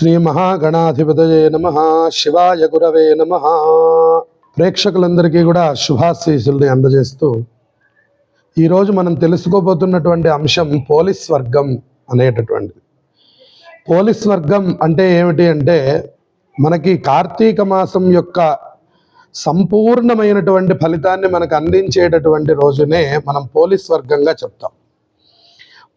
శ్రీ మహాగణాధిపతయే నమ. శివాయ గురవే నమ. ప్రేక్షకులందరికీ కూడా శుభాశీసుల్ని అందజేస్తూ ఈరోజు మనం తెలుసుకోబోతున్నటువంటి అంశం పోలీస్ వర్గం అనేటటువంటిది. పోలీస్ వర్గం అంటే ఏమిటి అంటే మనకి కార్తీక మాసం యొక్క సంపూర్ణమైనటువంటి ఫలితాన్ని మనకు అందించేటటువంటి రోజునే మనం పోలీస్ వర్గంగా చెప్తాం.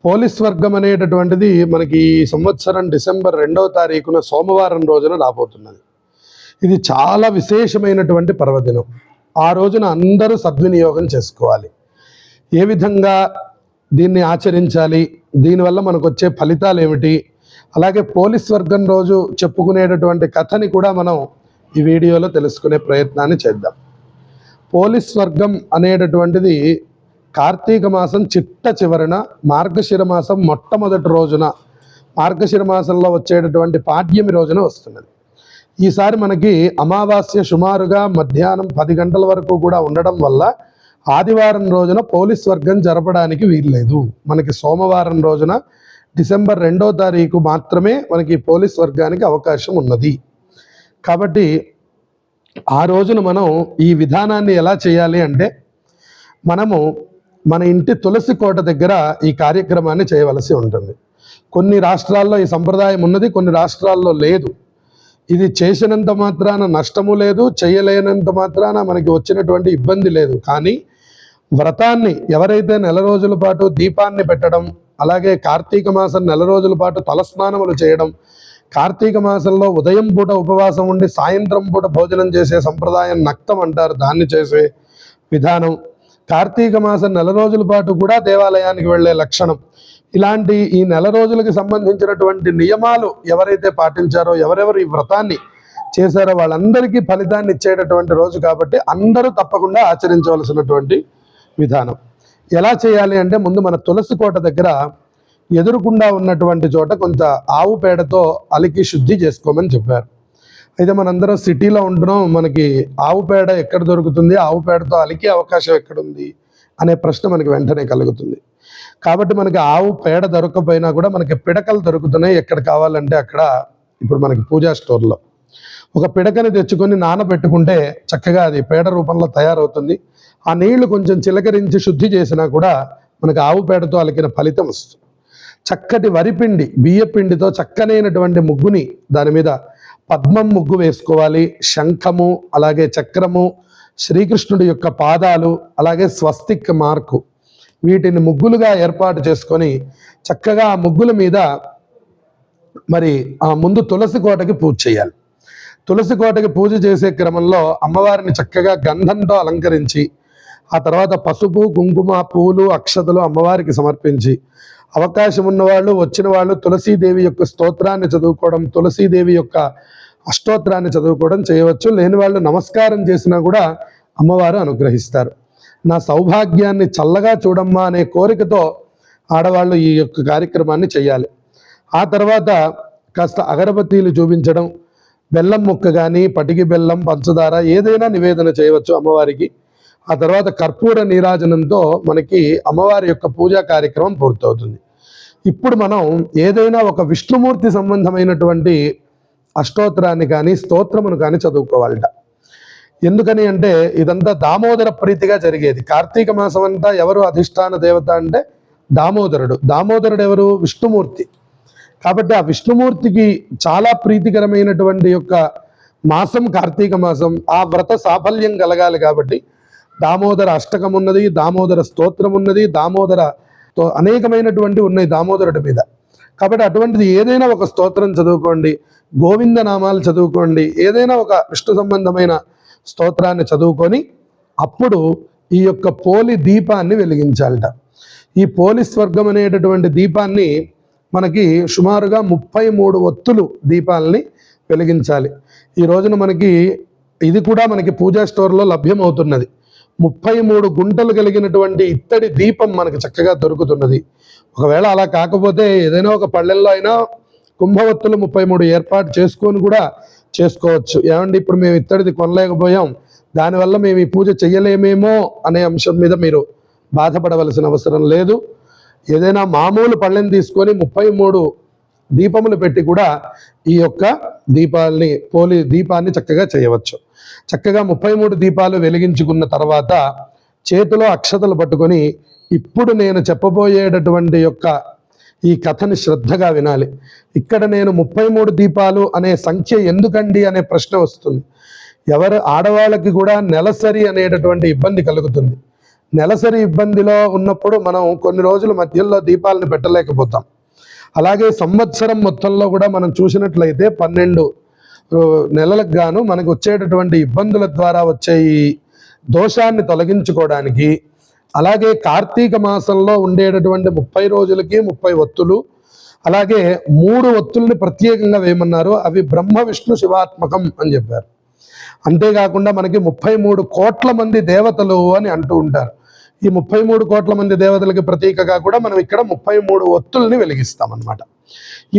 పోలీస్ వర్గం అనేటటువంటిది మనకి ఈ సంవత్సరం డిసెంబర్ రెండవ తారీఖున సోమవారం రోజున రాబోతున్నది. ఇది చాలా విశేషమైనటువంటి పర్వదినం. ఆ రోజున అందరూ సద్వినియోగం చేసుకోవాలి. ఏ విధంగా దీన్ని ఆచరించాలి? దీనివల్ల మనకు వచ్చే ఫలితాలు ఏమిటి అలాగే పోలీస్ వర్గం రోజు చెప్పుకునేటటువంటి కథని కూడా మనం ఈ వీడియోలో తెలుసుకునే ప్రయత్నాన్ని చేద్దాం. పోలీస్ వర్గం అనేటటువంటిది కార్తీక మాసం చిట్ట చివరన మార్గశిర మాసం మొట్టమొదటి రోజున మార్గశిర మాసంలో వచ్చేటటువంటి పాడ్యమి రోజున వస్తున్నది. ఈసారి మనకి అమావాస్య సుమారుగా మధ్యాహ్నం పది గంటల వరకు కూడా ఉండడం వల్ల ఆదివారం రోజున పోలీస్ వర్గం జరపడానికి వీల్లేదు. మనకి సోమవారం రోజున డిసెంబర్ రెండో తారీఖు మాత్రమే మనకి పోలీస్ వర్గానికి అవకాశం ఉన్నది. కాబట్టి ఆ రోజున మనం ఈ విధానాన్ని ఎలా చేయాలి అంటే మనము మన ఇంటి తులసి కోట దగ్గర ఈ కార్యక్రమాన్ని చేయవలసి ఉంటుంది. కొన్ని రాష్ట్రాల్లో ఈ సంప్రదాయం ఉన్నది కొన్ని రాష్ట్రాల్లో లేదు. ఇది చేసినంత మాత్రాన నష్టము లేదు చేయలేనంత మాత్రాన మనకి వచ్చినటువంటి ఇబ్బంది లేదు. కానీ వ్రతాన్ని ఎవరైతే నెల రోజుల పాటు దీపాన్ని పెట్టడం అలాగే కార్తీక మాసం నెల రోజుల పాటు తలస్నానములు చేయడం కార్తీక మాసంలో ఉదయం పూట ఉపవాసం ఉండి సాయంత్రం పూట భోజనం చేసే సంప్రదాయం నక్తం అంటారు. దాన్ని చేసే విధానం కార్తీక మాసం నెల రోజుల పాటు కూడా దేవాలయానికి వెళ్ళే లక్షణం. ఇలాంటి ఈ నెల రోజులకు సంబంధించినటువంటి నియమాలు ఎవరైతే పాటించారో ఎవరెవరు ఈ వ్రతాన్ని చేశారో వాళ్ళందరికీ ఫలితాన్ని ఇచ్చేటటువంటి రోజు కాబట్టి అందరూ తప్పకుండా ఆచరించవలసినటువంటి విధానం. ఎలా చేయాలి అంటే ముందు మన తులసి కోట దగ్గర ఎదురుకుండా ఉన్నటువంటి చోట కొంత ఆవు పేడతో అలికి శుద్ధి చేసుకోమని చెప్పారు. అయితే మనందరం సిటీలో ఉంటున్నాం. మనకి ఆవు పేడ ఎక్కడ దొరుకుతుంది? ఆవు పేడతో అలికే అవకాశం ఎక్కడుంది? అనే ప్రశ్న మనకి వెంటనే కలుగుతుంది. కాబట్టి మనకి ఆవు పేడ దొరకకపోయినా కూడా మనకి పిడకలు దొరుకుతున్నాయి. ఎక్కడ కావాలంటే అక్కడ. ఇప్పుడు మనకి పూజా స్టోర్లో. ఒక పిడకని తెచ్చుకొని నానబెట్టుకుంటే చక్కగా అది పేడ రూపంలో తయారవుతుంది. ఆ నీళ్ళు కొంచెం చిలకరించి శుద్ధి చేసినా కూడా మనకి ఆవు పేడతో అలికిన ఫలితం వస్తుంది. చక్కటి వరిపిండి బియ్యపిండితో చక్కనైనటువంటి ముగ్గుని దాని మీద పద్మం ముగ్గు వేసుకోవాలి. శంఖము అలాగే చక్రము శ్రీకృష్ణుడి యొక్క పాదాలు అలాగే స్వస్తిక్ మార్కు. వీటిని ముగ్గులుగా ఏర్పాటు చేసుకొని చక్కగా ఆ ముగ్గుల మీద మరి ఆ ముందు తులసి కోటకి పూజ చేయాలి. తులసి కోటకి పూజ చేసే క్రమంలో అమ్మవారిని చక్కగా గంధంతో అలంకరించి ఆ తర్వాత పసుపు కుంకుమ పూలు అక్షతలు అమ్మవారికి సమర్పించి అవకాశం ఉన్నవాళ్ళు వచ్చిన వాళ్ళు తులసీదేవి యొక్క స్తోత్రాన్ని చదువుకోవడం తులసీదేవి యొక్క అష్టోత్రాన్ని చదువుకోవడం చేయవచ్చు. లేని వాళ్ళు నమస్కారం చేసినా కూడా అమ్మవారు అనుగ్రహిస్తారు. నా సౌభాగ్యాన్ని చల్లగా చూడమ్మా అనే కోరికతో ఆడవాళ్ళు ఈ యొక్క కార్యక్రమాన్ని చేయాలి. ఆ తర్వాత కాస్త అగరబత్తీలు చూపించడం బెల్లం ముక్క కానీ పటికి బెల్లం పంచదార ఏదైనా నివేదన చేయవచ్చు అమ్మవారికి. ఆ తర్వాత కర్పూర నీరాజనంతో మనకి అమ్మవారి యొక్క పూజా కార్యక్రమం పూర్తవుతుంది. ఇప్పుడు మనం ఏదైనా ఒక విష్ణుమూర్తి సంబంధమైనటువంటి అష్టోత్తరాన్ని కానీ స్తోత్రమును కానీ చదువుకోవాలట. ఎందుకని అంటే ఇదంతా దామోదర ప్రీతిగా జరిగేది. కార్తీక మాసం అంతా ఎవరు అధిష్టాన దేవత అంటే దామోదరుడు. దామోదరుడు ఎవరు? విష్ణుమూర్తి. కాబట్టి ఆ విష్ణుమూర్తికి చాలా ప్రీతికరమైనటువంటి యొక్క మాసం కార్తీక మాసం ఆ వ్రత సాఫల్యం కలగాలి కాబట్టి దామోదర అష్టకం ఉన్నది దామోదర స్తోత్రం ఉన్నది దామోదర తో- అనేకమైనటువంటి ఉన్నాయి దామోదరుడి మీద. కాబట్టి అటువంటిది ఏదైనా ఒక స్తోత్రం చదువుకోండి గోవింద నామాలు చదువుకోండి ఏదైనా ఒక విష్ణు సంబంధమైన స్తోత్రాన్ని చదువుకొని అప్పుడు ఈ యొక్క పోలి దీపాన్ని వెలిగించాలట. ఈ పోలి స్వర్గం అనేటటువంటి దీపాన్ని మనకి సుమారుగా ముప్పై మూడు ఒత్తులు దీపాలని వెలిగించాలి. ఈ రోజున మనకి ఇది కూడా మనకి పూజా స్టోర్లో లభ్యమవుతున్నది. ముప్పై మూడు గుంటలు కలిగినటువంటి ఇత్తడి దీపం మనకు చక్కగా దొరుకుతున్నది. ఒకవేళ అలా కాకపోతే ఏదైనా ఒక పళ్ళెల్లో అయినా కుంభవత్తులు ముప్పై మూడు ఏర్పాటు చేసుకొని కూడా చేసుకోవచ్చు. ఏమండి? ఇప్పుడు మేము ఇత్తడిది కొనలేకపోయాం. దానివల్ల మేము ఈ పూజ చెయ్యలేమేమో అనే అంశం మీద మీరు బాధపడవలసిన అవసరం లేదు. ఏదైనా మామూలు పళ్ళెని తీసుకొని ముప్పై మూడు దీపములు పెట్టి కూడా ఈ యొక్క దీపాల్ని పోలి దీపాన్ని చక్కగా చేయవచ్చు. చక్కగా ముప్పై మూడు దీపాలు వెలిగించుకున్న తర్వాత చేతిలో అక్షతలు పట్టుకొని ఇప్పుడు నేను చెప్పబోయేటటువంటి యొక్క ఈ కథని శ్రద్ధగా వినాలి. ఇక్కడ నేను ముప్పై మూడు దీపాలు అనే సంఖ్య ఎందుకండి అనే ప్రశ్న వస్తుంది. ఎవరు ఆడవాళ్ళకి కూడా నెలసరి అనేటటువంటి ఇబ్బంది కలుగుతుంది. నెలసరి ఇబ్బందిలో ఉన్నప్పుడు మనం కొన్ని రోజుల మధ్యలో దీపాలను పెట్టలేకపోతాం. అలాగే సంవత్సరం మొత్తంలో కూడా మనం చూసినట్లయితే పన్నెండు నెలలకు గాను మనకు వచ్చేటటువంటి ఇబ్బందుల ద్వారా వచ్చే ఈ దోషాన్ని తొలగించుకోవడానికి అలాగే కార్తీక మాసంలో ఉండేటటువంటి ముప్పై రోజులకి ముప్పై ఒత్తులు అలాగే మూడు ఒత్తుల్ని ప్రత్యేకంగా వేయమన్నారు అవి బ్రహ్మ విష్ణు శివాత్మకం అని చెప్పారు. అంతేకాకుండా మనకి ముప్పై మూడు కోట్ల మంది దేవతలు అని అంటూ ఉంటారు. ఈ ముప్పై మూడు కోట్ల మంది దేవతలకి ప్రతీకగా కూడా మనం ఇక్కడ ముప్పై మూడు ఒత్తుల్ని వెలిగిస్తాం అన్నమాట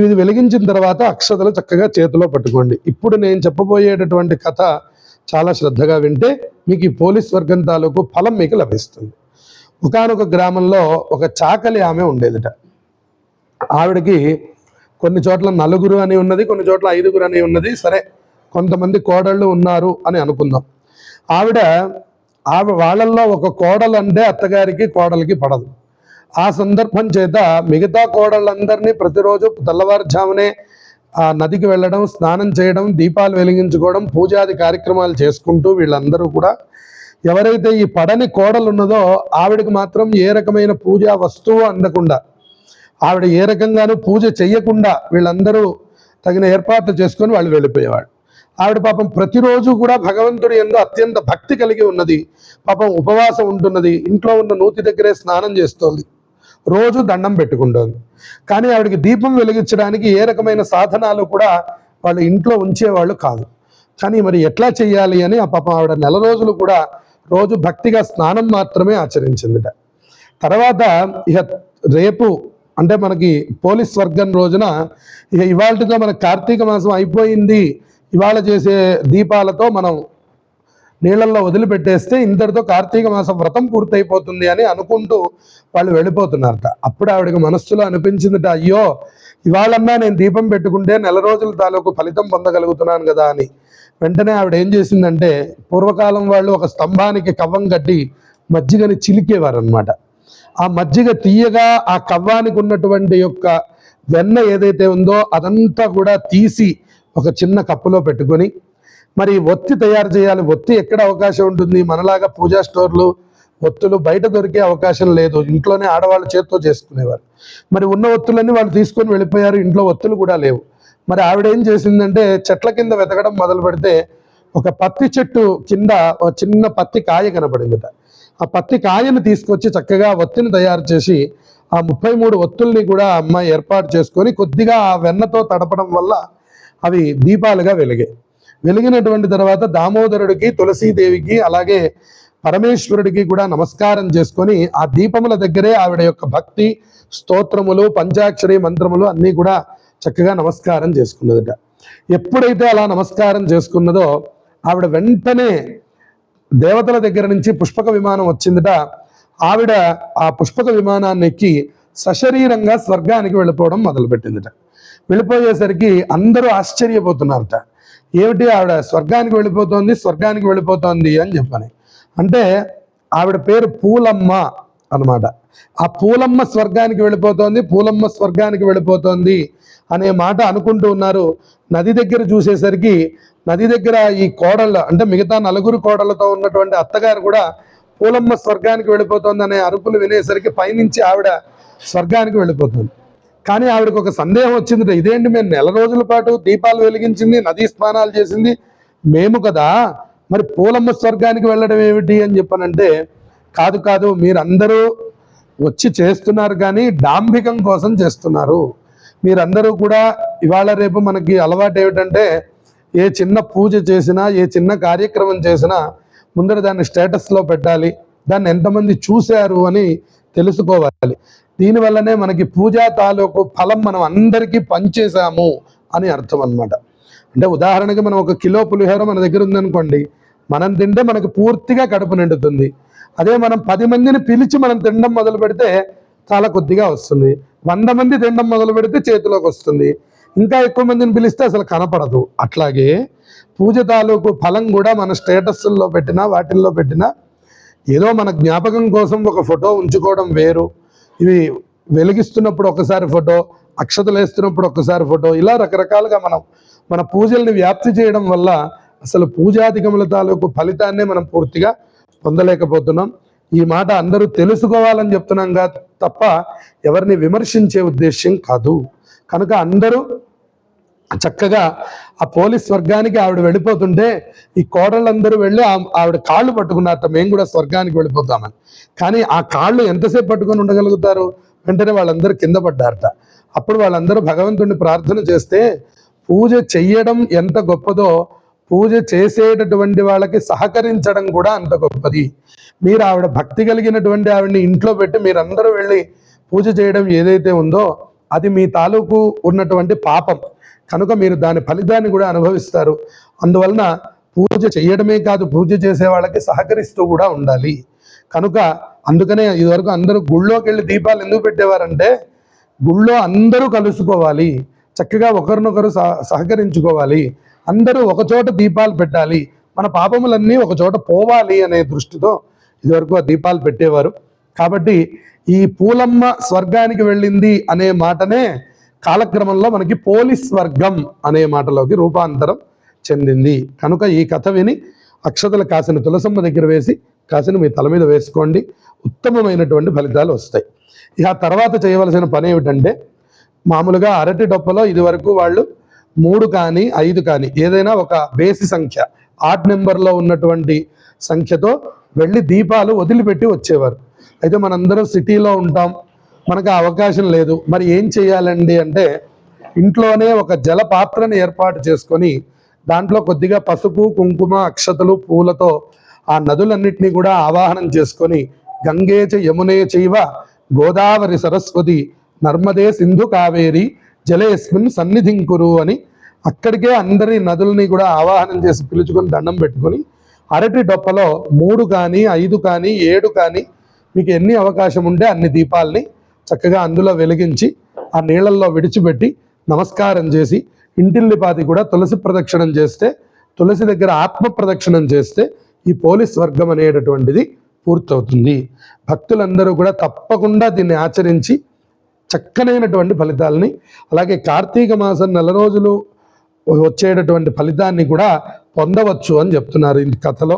వెలిగించిన తర్వాత అక్షతలు చక్కగా చేతిలో పట్టుకోండి. ఇప్పుడు నేను చెప్పబోయేటటువంటి కథ చాలా శ్రద్ధగా వింటే మీకు ఈ పోలీస్ వర్గం తాలూకు ఫలం మీకు లభిస్తుంది. ఒకనొక గ్రామంలో ఒక చాకలి ఆమె ఉండేదిట. ఆవిడకి కొన్ని చోట్ల నలుగురు అని ఉన్నది కొన్ని చోట్ల ఐదుగురు అని ఉన్నది. సరే కొంతమంది కోడళ్ళు ఉన్నారు అని అనుకుందాం. ఆవిడ ఆమె వాళ్ళల్లో ఒక కోడలు అంటే అత్తగారికి కోడలికి పడదు. ఆ సందర్భం చేత మిగతా కోడళ్ళందరినీ ప్రతిరోజు తెల్లవారుజామునే ఆ నదికి వెళ్ళడం స్నానం చేయడం దీపాలు వెలిగించుకోవడం పూజాది కార్యక్రమాలు చేసుకుంటూ వీళ్ళందరూ కూడా ఎవరైతే ఈ పడని కోడలు ఉన్నదో ఆవిడకి మాత్రం ఏ రకమైన పూజా వస్తువు అందకుండా ఆవిడ ఏ రకంగానూ పూజ చెయ్యకుండా వీళ్ళందరూ తగిన ఏర్పాట్లు చేసుకొని వాళ్ళు వెళ్ళిపోయేవాడు ఆవిడ పాపం ప్రతిరోజు కూడా భగవంతుడి ఎందు అత్యంత భక్తి కలిగి ఉన్నది. పాపం ఉపవాసం ఉంటున్నది. ఇంట్లో ఉన్న నూతి దగ్గరే స్నానం చేస్తోంది. రోజు దండం పెట్టుకుంటోంది. కానీ ఆవిడకి దీపం వెలిగించడానికి ఏ రకమైన సాధనాలు కూడా వాళ్ళు ఇంట్లో ఉంచేవాళ్ళు కాదు. కానీ మరి ఎట్లా చెయ్యాలి అని ఆ పాపం ఆవిడ నెల రోజులు కూడా రోజు భక్తిగా స్నానం మాత్రమే ఆచరించిందిట. తర్వాత ఇక రేపు అంటే మనకి పోలీస్ వర్గం రోజున ఇక ఇవాళతో మన కార్తీక మాసం అయిపోయింది. ఇవాళ చేసే దీపాలతో మనం నీళ్ళల్లో వదిలిపెట్టేస్తే ఇంతటితో కార్తీక మాసం వ్రతం పూర్తయిపోతుంది అని అనుకుంటూ వాళ్ళు వెళ్ళిపోతున్నారట. అప్పుడు ఆవిడకి మనస్సులో అనిపించిందిట అయ్యో ఇవాళన్నా నేను దీపం పెట్టుకుంటే నెల రోజుల తాలూకు ఫలితం పొందగలుగుతున్నాను కదా అని. వెంటనే ఆవిడ ఏం చేసిందంటే పూర్వకాలం వాళ్ళు ఒక స్తంభానికి కవ్వం కట్టి మజ్జిగని చిలికేవారనమాట ఆ మజ్జిగ తీయగా ఆ కవ్వానికి ఉన్నటువంటి యొక్క వెన్న ఏదైతే ఉందో అదంతా కూడా తీసి ఒక చిన్న కప్పులో పెట్టుకొని మరి ఒత్తి తయారు చేయాలి. ఒత్తి ఎక్కడ అవకాశం ఉంటుంది? మనలాగా పూజా స్టోర్లు ఒత్తులు బయట దొరికే అవకాశం లేదు. ఇంట్లోనే ఆడవాళ్ళు చేత్తో చేసుకునేవారు. మరి ఉన్న ఒత్తులన్నీ వాళ్ళు తీసుకొని వెళ్ళిపోయారు. ఇంట్లో ఒత్తులు కూడా లేవు. మరి ఆవిడ ఏం చేసిందంటే చెట్ల కింద వెతకడం మొదలు పెడితే ఒక పత్తి చెట్టు కింద ఒక చిన్న పత్తి కాయ కనపడిందిట ఆ పత్తి కాయను తీసుకొచ్చి చక్కగా ఒత్తిని తయారు చేసి ఆ ముప్పై మూడు ఒత్తుల్ని కూడా అమ్మాయి ఏర్పాటు చేసుకొని కొద్దిగా ఆ వెన్నతో తడపడం వల్ల అవి దీపాలుగా వెలిగాయి. వెలిగినటువంటి తర్వాత దామోదరుడికి తులసీదేవికి అలాగే పరమేశ్వరుడికి కూడా నమస్కారం చేసుకొని ఆ దీపముల దగ్గరే ఆవిడ యొక్క భక్తి స్తోత్రములు పంచాక్షరి మంత్రములు అన్నీ కూడా చక్కగా నమస్కారం చేసుకున్నదట. ఎప్పుడైతే అలా నమస్కారం చేసుకున్నదో ఆవిడ వెంటనే దేవతల దగ్గర నుంచి పుష్పక విమానం వచ్చిందట. ఆవిడ ఆ పుష్పక విమానాన్ని ఎక్కి సశరీరంగా స్వర్గానికి వెళ్ళిపోవడం మొదలుపెట్టిందిట. వెళ్ళిపోయేసరికి అందరూ ఆశ్చర్యపోతున్నారట. ఏమిటి ఆవిడ స్వర్గానికి వెళ్ళిపోతోంది స్వర్గానికి వెళ్ళిపోతోంది అని చెప్పని. అంటే ఆవిడ పేరు పూలమ్మ అన్నమాట. ఆ పూలమ్మ స్వర్గానికి వెళ్ళిపోతోంది పూలమ్మ స్వర్గానికి వెళ్ళిపోతోంది అనే మాట అనుకుంటూ ఉన్నారు. నది దగ్గర చూసేసరికి నది దగ్గర ఈ కోడళ్ళ అంటే మిగతా నలుగురు కోడళ్ళతో ఉన్నటువంటి అత్తగారు కూడా పూలమ్మ స్వర్గానికి వెళ్ళిపోతోంది అనే అరుపులు వినేసరికి పైనుంచి ఆవిడ స్వర్గానికి వెళ్ళిపోతుంది. కానీ ఆవిడకు ఒక సందేహం వచ్చింది ఇదేంటి మేము నెల రోజుల పాటు దీపాలు వెలిగించింది నదీ స్నానాలు చేసింది? మేము కదా మరి పూలమ్మ స్వర్గానికి వెళ్ళడం ఏమిటి అని చెప్పానంటే కాదు కాదు మీరందరూ వచ్చి చేస్తున్నారు కానీ డాంభికం కోసం చేస్తున్నారు. మీరందరూ కూడా ఇవాళ రేపు మనకి అలవాటు ఏమిటంటే ఏ చిన్న పూజ చేసినా ఏ చిన్న కార్యక్రమం చేసినా ముందర దాన్ని స్టేటస్లో పెట్టాలి. దాన్ని ఎంతమంది చూశారు అని తెలుసుకోవాలి. దీనివల్లనే మనకి పూజా తాలూకు ఫలం మనం అందరికీ పంచేశాము అని అర్థం అనమాట అంటే ఉదాహరణకి మనం ఒక కిలో పులిహోర మన దగ్గర ఉందనుకోండి మనం తింటే మనకు పూర్తిగా కడుపు నిండుతుంది. అదే మనం పది మందిని పిలిచి మనం తినడం మొదలు పెడితే చాలా కొద్దిగా వస్తుంది. వంద మంది తినడం మొదలు పెడితే చేతిలోకి వస్తుంది. ఇంకా ఎక్కువ మందిని పిలిస్తే అసలు కనపడదు. అట్లాగే పూజ తాలూకు ఫలం కూడా మన స్టేటస్ల్లో పెట్టినా వాటిల్లో పెట్టినా ఏదో మన జ్ఞాపకం కోసం ఒక ఫోటో ఉంచుకోవడం వేరు. ఇవి వెలిగిస్తున్నప్పుడు ఒకసారి ఫోటో అక్షతలు వేస్తున్నప్పుడు ఒకసారి ఫోటో ఇలా రకరకాలుగా మనం మన పూజల్ని వ్యాప్తి చేయడం వల్ల అసలు పూజాధికముల తాలూకు ఫలితాన్నే మనం పూర్తిగా పొందలేకపోతున్నాం. ఈ మాట అందరూ తెలుసుకోవాలని చెప్తున్నాం కా తప్ప ఎవరిని విమర్శించే ఉద్దేశ్యం కాదు. కనుక అందరూ చక్కగా ఆ పోలీస్ స్వర్గానికి ఆవిడ వెళ్ళిపోతుంటే ఈ కోడళ్ళందరూ వెళ్ళి ఆ- ఆవిడ కాళ్ళు పట్టుకున్నారట మేము కూడా స్వర్గానికి వెళ్ళిపోతామని. కానీ ఆ కాళ్ళు ఎంతసేపు పట్టుకొని ఉండగలుగుతారు? వెంటనే వాళ్ళందరూ కింద పడ్డారట. అప్పుడు వాళ్ళందరూ భగవంతుడిని ప్రార్థన చేస్తే పూజ చెయ్యడం ఎంత గొప్పదో పూజ చేసేటటువంటి వాళ్ళకి సహకరించడం కూడా అంత గొప్పది. మీరు ఆవిడ భక్తి కలిగినటువంటి ఆవిడని ఇంట్లో పెట్టి మీరందరూ వెళ్ళి పూజ చేయడం ఏదైతే ఉందో అది మీ తాలూకు ఉన్నటువంటి పాపం. కనుక మీరు దాని ఫలితాన్ని కూడా అనుభవిస్తారు. అందువలన పూజ చేయడమే కాదు పూజ చేసే వాళ్ళకి సహకరిస్తూ కూడా ఉండాలి. కనుక అందుకనే ఇదివరకు అందరూ గుళ్ళోకి వెళ్ళి దీపాలు ఎందుకు పెట్టేవారంటే గుళ్ళో అందరూ కలుసుకోవాలి. చక్కగా ఒకరినొకరు సహ- సహకరించుకోవాలి. అందరూ ఒకచోట దీపాలు పెట్టాలి. మన పాపములన్నీ ఒక చోట పోవాలి అనే దృష్టితో ఇదివరకు ఆ దీపాలు పెట్టేవారు. కాబట్టి ఈ పూలమ్మ స్వర్గానికి వెళ్ళింది అనే మాటనే కాలక్రమంలో మనకి పోలీస్ వర్గం అనే మాటలోకి రూపాంతరం చెందింది. కనుక ఈ కథ విని అక్షతలు కాసిన తులసమ్మ దగ్గర వేసి కాసిన మీ తల మీద వేసుకోండి. ఉత్తమమైనటువంటి ఫలితాలు వస్తాయి. ఇక తర్వాత చేయవలసిన పని ఏమిటంటే మామూలుగా అరటి డొప్పలో ఇదివరకు వాళ్ళు మూడు కానీ ఐదు కానీ ఏదైనా ఒక బేసి సంఖ్య ఆడ్ నెంబర్లో ఉన్నటువంటి సంఖ్యతో వెళ్ళి దీపాలు వదిలిపెట్టి వచ్చేవారు. అయితే మనందరం సిటీలో ఉంటాం. మనకు అవకాశం లేదు. మరి ఏం చేయాలండి అంటే ఇంట్లోనే ఒక జలపాత్రని ఏర్పాటు చేసుకొని దాంట్లో కొద్దిగా పసుపు కుంకుమ అక్షతలు పూలతో ఆ నదులన్నింటినీ కూడా ఆవాహనం చేసుకొని గంగేచ యమునే చైవ గోదావరి సరస్వతి నర్మదే సింధు కావేరి జలేస్మిన్ సన్నిధింకురు అని అక్కడికే అందరి నదుల్ని కూడా ఆవాహనం చేసి పిలుచుకొని దండం పెట్టుకొని అరటి డొప్పలో మూడు కానీ ఐదు కానీ ఏడు కానీ మీకు ఎన్ని అవకాశం ఉంటే అన్ని దీపాల్ని చక్కగా అందులో వెలిగించి ఆ నీళ్ళల్లో విడిచిపెట్టి నమస్కారం చేసి ఇంటిల్లిపాతి కూడా తులసి ప్రదక్షిణం చేస్తే తులసి దగ్గర ఆత్మ ప్రదక్షిణం చేస్తే ఈ పోలీస్ వర్గం అనేటటువంటిది పూర్తవుతుంది. భక్తులందరూ కూడా తప్పకుండా దీన్ని ఆచరించి చక్కనైనటువంటి ఫలితాలని అలాగే కార్తీక మాసం నెల రోజులు వచ్చేటటువంటి ఫలితాన్ని కూడా పొందవచ్చు అని చెప్తున్నారు ఈ కథలో.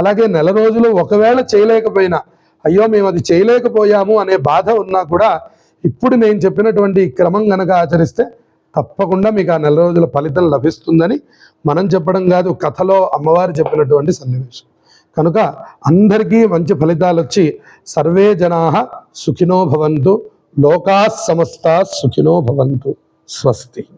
అలాగే నెల రోజులు ఒకవేళ చేయలేకపోయినా అయ్యో మేము అది చేయలేకపోయాము అనే బాధ ఉన్నా కూడా ఇప్పుడు నేను చెప్పినటువంటి క్రమం గనక ఆచరిస్తే తప్పకుండా మీకు ఆ నెల రోజుల ఫలితం లభిస్తుందని మనం చెప్పడం కాదు కథలో అమ్మవారు చెప్పినటువంటి సన్నివేశం. కనుక అందరికీ మంచి ఫలితాలు వచ్చి సర్వే జనా సుఖినో భవంతు లోకా సమస్త సుఖినో భవంతు. స్వస్తి.